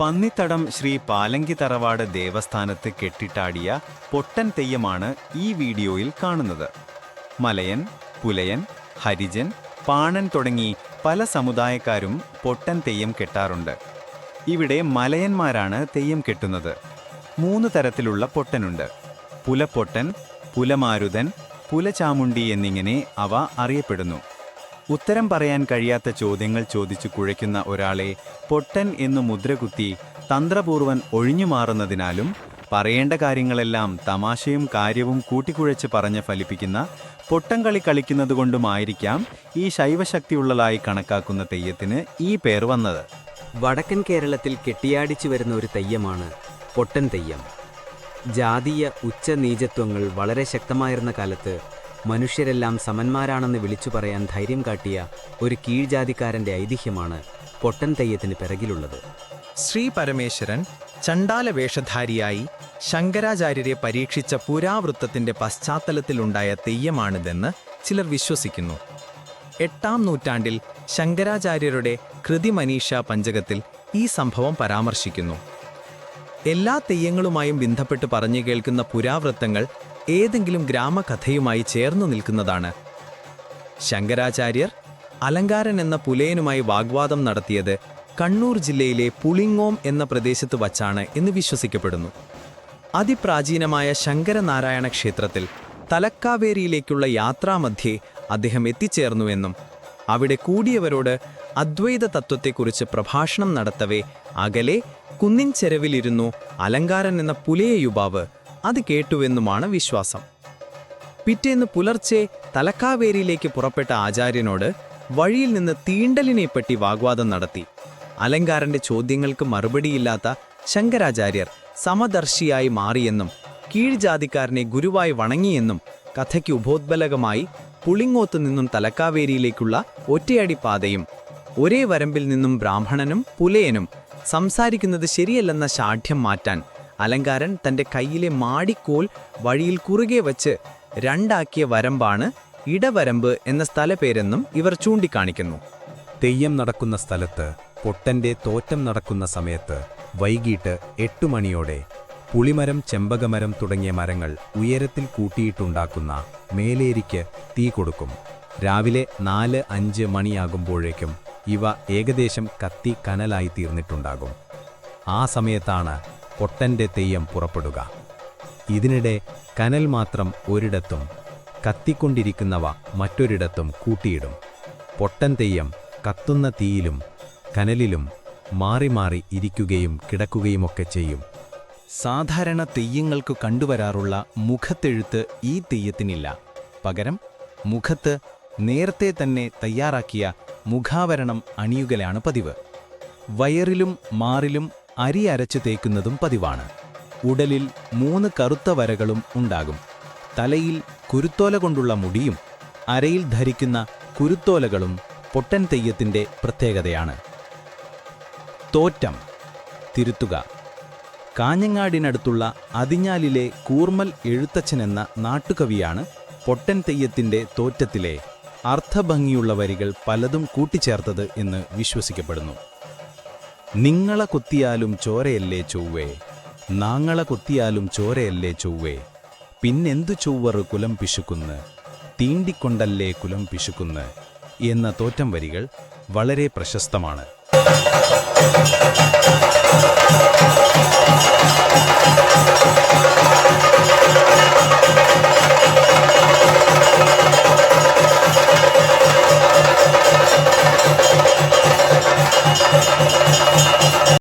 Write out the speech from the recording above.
പന്നിത്തടം ശ്രീ പാലങ്കി തറവാട് ദേവസ്ഥാനത്ത് കെട്ടിട്ടാടിയ പൊട്ടൻ തെയ്യമാണ് ഈ വീഡിയോയിൽ കാണുന്നത്. മലയൻ പുലയൻ ഹരിജൻ പാണൻ തുടങ്ങി പല സമുദായക്കാരും പൊട്ടൻ തെയ്യം കെട്ടാറുണ്ട്. ഇവിടെ മലയന്മാരാണ് തെയ്യം കെട്ടുന്നത്. മൂന്ന് തരത്തിലുള്ള പൊട്ടനുണ്ട്. പുലപ്പൊട്ടൻ പുലമാരുതൻ പുലചാമുണ്ടി എന്നിങ്ങനെ അവ അറിയപ്പെടുന്നു. ഉത്തരം പറയാൻ കഴിയാത്ത ചോദ്യങ്ങൾ ചോദിച്ചു കുഴയ്ക്കുന്ന ഒരാളെ പൊട്ടൻ എന്നു മുദ്രകുത്തി തന്ത്രപൂർവൻ ഒഴിഞ്ഞു മാറുന്നതിനാലും പറയേണ്ട കാര്യങ്ങളെല്ലാം തമാശയും കാര്യവും കൂട്ടിക്കുഴച്ച് പറഞ്ഞ് ഫലിപ്പിക്കുന്ന പൊട്ടംകളി കളിക്കുന്നതുകൊണ്ടുമായിരിക്കാം ഈ ശൈവശക്തിയുള്ളതായി കണക്കാക്കുന്ന തെയ്യത്തിന് ഈ പേർ വന്നത്. വടക്കൻ കേരളത്തിൽ കെട്ടിയാടിച്ചു വരുന്ന ഒരു തെയ്യമാണ് പൊട്ടൻ തെയ്യം. ജാതീയ ഉച്ചനീചത്വങ്ങൾ വളരെ ശക്തമായിരുന്ന കാലത്ത് മനുഷ്യരെല്ലാം സമന്മാരാണെന്ന് വിളിച്ചു പറയാൻ ധൈര്യം കാട്ടിയ ഒരു കീഴ്ജാതിക്കാരന്റെ ഐതിഹ്യമാണ് പൊട്ടൻ തെയ്യത്തിന് പിറകിലുള്ളത്. ശ്രീ പരമേശ്വരൻ ചണ്ടാല വേഷധാരിയായി ശങ്കരാചാര്യരെ പരീക്ഷിച്ച പുരാവൃത്തത്തിന്റെ പശ്ചാത്തലത്തിലുണ്ടായ തെയ്യമാണിതെന്ന് ചിലർ വിശ്വസിക്കുന്നു. എട്ടാം നൂറ്റാണ്ടിൽ ശങ്കരാചാര്യരുടെ കൃതിമനീഷ പഞ്ചകത്തിൽ ഈ സംഭവം പരാമർശിക്കുന്നു. എല്ലാ തെയ്യങ്ങളുമായും ബന്ധപ്പെട്ട് പറഞ്ഞു കേൾക്കുന്ന പുരാവൃത്തങ്ങൾ ഏതെങ്കിലും ഗ്രാമകഥയുമായി ചേർന്നു നിൽക്കുന്നതാണ്. ശങ്കരാചാര്യർ അലങ്കാരൻ എന്ന പുലയനുമായി വാഗ്വാദം നടത്തിയത് കണ്ണൂർ ജില്ലയിലെ പുളിങ്ങോം എന്ന പ്രദേശത്ത് വച്ചാണ് എന്ന് വിശ്വസിക്കപ്പെടുന്നു. അതിപ്രാചീനമായ ശങ്കരനാരായണ ക്ഷേത്രത്തിൽ തലക്കാവേരിയിലേക്കുള്ള യാത്രാമധ്യേ അദ്ദേഹം എത്തിച്ചേർന്നുവെന്നും അവിടെ കൂടിയവരോട് അദ്വൈത തത്വത്തെക്കുറിച്ച് പ്രഭാഷണം നടത്തവേ അകലെ കുന്നിൻ ചെരവിലിരുന്നു അലങ്കാരൻ എന്ന പുലയ യുവാവ് അത് കേട്ടുവെന്നുമാണ് വിശ്വാസം. പിറ്റേന്ന് പുലർച്ചെ തലക്കാവേരിയിലേക്ക് പുറപ്പെട്ട ആചാര്യനോട് വഴിയിൽ നിന്ന് തീണ്ടലിനെപ്പറ്റി വാഗ്വാദം നടത്തി. അലങ്കാരന്റെ ചോദ്യങ്ങൾക്ക് മറുപടിയില്ലാത്ത ശങ്കരാചാര്യർ സമദർശിയായി മാറിയെന്നും കീഴ്ജാതിക്കാരനെ ഗുരുവായി വണങ്ങിയെന്നും കഥയ്ക്ക് ഉപോദ്ബലകമായി പുളിങ്ങോത്ത് നിന്നും തലക്കാവേരിയിലേക്കുള്ള ഒറ്റയടി പാതയും ഒരേ വരമ്പിൽ നിന്നും ബ്രാഹ്മണനും പുലയനും സംസാരിക്കുന്നത് ശരിയല്ലെന്ന ശാഠ്യം മാറ്റാൻ അലങ്കാരൻ തന്റെ കയ്യിലെ മാടിക്കോൽ വഴിയിൽ കുറുകെ വച്ച് രണ്ടാക്കിയ വരമ്പാണ് ഇടവരമ്പ് എന്ന സ്ഥലപേരെന്നും ഇവർ ചൂണ്ടിക്കാണിക്കുന്നു. തെയ്യം നടക്കുന്ന സ്ഥലത്ത് പൊട്ടന്റെ തോറ്റം നടക്കുന്ന സമയത്ത് വൈകിട്ട് എട്ടു മണിയോടെ പുളിമരം ചെമ്പകമരം തുടങ്ങിയ മരങ്ങൾ ഉയരത്തിൽ കൂട്ടിയിട്ടുണ്ടാക്കുന്ന മേലേരിക്ക് തീ കൊടുക്കും. രാവിലെ നാല് അഞ്ച് മണിയാകുമ്പോഴേക്കും ഇവ ഏകദേശം കത്തി കനലായി തീർന്നിട്ടുണ്ടാകും. ആ സമയത്താണ് പൊട്ടന്റെ തെയ്യം പുറപ്പെടുക. ഇതിനിടെ കനൽ മാത്രം ഒരിടത്തും കത്തിക്കൊണ്ടിരിക്കുന്നവ മറ്റൊരിടത്തും കൂട്ടിയിടും. പൊട്ടൻ തെയ്യം കത്തുന്ന തീയിലും കനലിലും മാറി മാറി ഇരിക്കുകയും കിടക്കുകയുമൊക്കെ ചെയ്യും. സാധാരണ തെയ്യങ്ങൾക്ക് കണ്ടുവരാറുള്ള മുഖത്തെഴുത്ത് ഈ തെയ്യത്തിനില്ല. പകരം മുഖത്ത് നേരത്തെ തന്നെ തയ്യാറാക്കിയ മുഖാവരണം അണിയുകലാണ് പതിവ്. വയറിലും മാറിലും അരി അരച്ചു തേക്കുന്നതും പതിവാണ്. ഉടലിൽ മൂന്ന് കറുത്ത വരകളും ഉണ്ടാകും. തലയിൽ കുരുത്തോല കൊണ്ടുള്ള മുടിയും അരയിൽ ധരിക്കുന്ന കുരുത്തോലകളും പൊട്ടൻ തെയ്യത്തിന്റെ പ്രത്യേകതയാണ്. തോറ്റം തിരുത്തുക. കാഞ്ഞങ്ങാടിനടുത്തുള്ള അതിഞ്ഞാലിലെ കൂർമൽ എഴുത്തച്ഛൻ എന്ന നാട്ടുകവിയാണ് പൊട്ടൻ തെയ്യത്തിന്റെ തോറ്റത്തിലെ അർത്ഥഭംഗിയുള്ള വരികൾ പലതും കൂട്ടിച്ചേർത്തത് എന്ന് വിശ്വസിക്കപ്പെടുന്നു. നിങ്ങള കുത്തിയാലും ചോരയല്ലേ ചൊവ്വേ? നാങ്ങളെ കുത്തിയാലും ചോരയല്ലേ ചൊവ്വേ? പിന്നെന്തു ചൊവ്വറ് കുലം പിശുക്കുന്ന്? തീണ്ടിക്കൊണ്ടല്ലേ കുലം പിശുക്കുന്ന്? എന്ന തോറ്റം വരികൾ വളരെ പ്രശസ്തമാണ്.